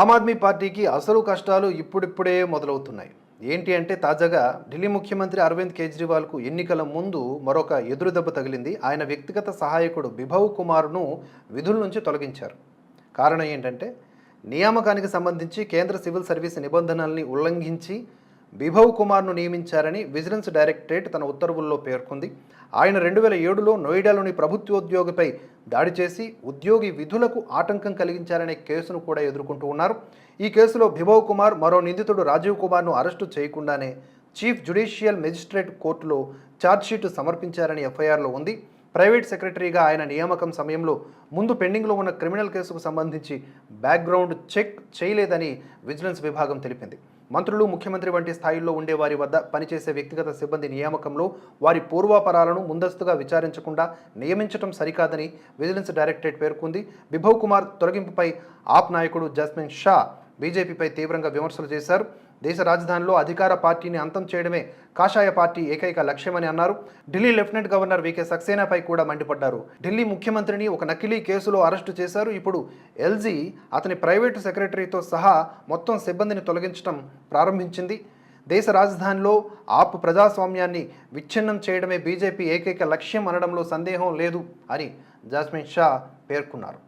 ఆమ్ ఆద్మీ పార్టీకి అసలు కష్టాలు ఇప్పుడిప్పుడే మొదలవుతున్నాయి. ఏంటి అంటే తాజాగా ఢిల్లీ ముఖ్యమంత్రి అరవింద్ కేజ్రీవాల్కు ఎన్నికల ముందు మరొక ఎదురుదెబ్బ తగిలింది. ఆయన వ్యక్తిగత సహాయకుడు బిభవ్ కుమార్ను విధుల నుంచి తొలగించారు. కారణం ఏంటంటే నియామకానికి సంబంధించి కేంద్ర సివిల్ సర్వీస్ నిబంధనల్ని ఉల్లంఘించి విభవ్ కుమార్ను నియమించారని విజిలెన్స్ డైరెక్టరేట్ తన ఉత్తర్వుల్లో పేర్కొంది. ఆయన రెండు వేల ఏడులో నోయిడాలోని ప్రభుత్వోద్యోగిపై దాడి చేసి ఉద్యోగి విధులకు ఆటంకం కలిగించారనే కేసును కూడా ఎదుర్కొంటూ ఉన్నారు. ఈ కేసులో విభవ్ కుమార్ మరో నిందితుడు రాజీవ్ కుమార్ను అరెస్టు చేయకుండానే చీఫ్ జ్యుడిషియల్ మెజిస్ట్రేట్ కోర్టులో ఛార్జ్షీట్ సమర్పించారని ఎఫ్ఐఆర్లో ఉంది. ప్రైవేట్ సెక్రటరీగా ఆయన నియామకం సమయంలో ముందు పెండింగ్లో ఉన్న క్రిమినల్ కేసుకు సంబంధించి బ్యాక్గ్రౌండ్ చెక్ చేయలేదని విజిలెన్స్ విభాగం తెలిపింది. మంత్రులు ముఖ్యమంత్రి వంటి స్థాయిల్లో ఉండే వారి వద్ద పనిచేసే వ్యక్తిగత సిబ్బంది నియామకంలో వారి పూర్వాపరాలను ముందస్తుగా విచారించకుండా నియమించడం సరికాదని విజిలెన్స్ డైరెక్టరేట్ పేర్కొంది. బిభవ్ కుమార్ తొలగింపుపై ఆప్ నాయకుడు జస్మిన్ షా బీజేపీపై తీవ్రంగా విమర్శలు చేశారు. దేశ రాజధానిలో అధికార పార్టీని అంతం చేయడమే కాషాయ పార్టీ ఏకైక లక్ష్యమని అన్నారు. ఢిల్లీ లెఫ్టినెంట్ గవర్నర్ వికే సక్సేనాపై కూడా మండిపడ్డారు. ఢిల్లీ ముఖ్యమంత్రిని ఒక నకిలీ కేసులో అరెస్టు చేశారు. ఇప్పుడు ఎల్జీ అతని ప్రైవేటు సెక్రటరీతో సహా మొత్తం సిబ్బందిని తొలగించడం ప్రారంభించింది. దేశ రాజధానిలో ఆప్ ప్రజాస్వామ్యాన్ని విచ్ఛిన్నం చేయడమే బీజేపీ ఏకైక లక్ష్యం అనడంలో సందేహం లేదు అని జాస్మిన్ షా పేర్కొన్నారు.